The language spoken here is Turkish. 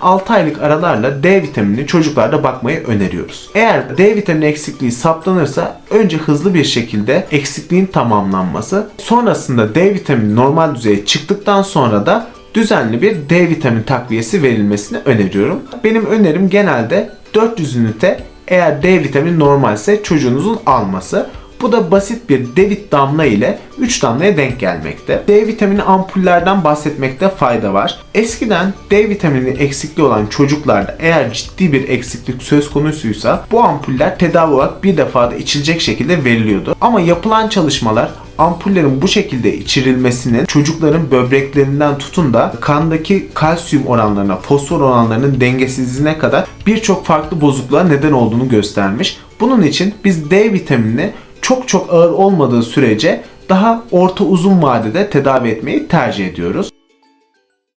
6 aylık aralarla D vitamini çocuklarda bakmayı öneriyoruz. Eğer D vitamini eksikliği saptanırsa önce hızlı bir şekilde eksikliğin tamamlanması, sonrasında D vitamini normal düzeye çıktıktan sonra da düzenli bir D vitamini takviyesi verilmesini öneriyorum. Benim önerim genelde 400 ünite eğer D vitamini normalse çocuğunuzun alması. Bu da basit bir Devit damla ile 3 damlaya denk gelmekte. D vitamini ampullerden bahsetmekte fayda var. Eskiden D vitamini eksikliği olan çocuklarda eğer ciddi bir eksiklik söz konusuysa bu ampuller tedavi olarak bir defada içilecek şekilde veriliyordu. Ama yapılan çalışmalar ampullerin bu şekilde içirilmesinin çocukların böbreklerinden tutun da kandaki kalsiyum oranlarına, fosfor oranlarının dengesizliğine kadar birçok farklı bozukluğa neden olduğunu göstermiş. Bunun için biz D vitaminini çok çok ağır olmadığı sürece daha orta uzun vadede tedavi etmeyi tercih ediyoruz.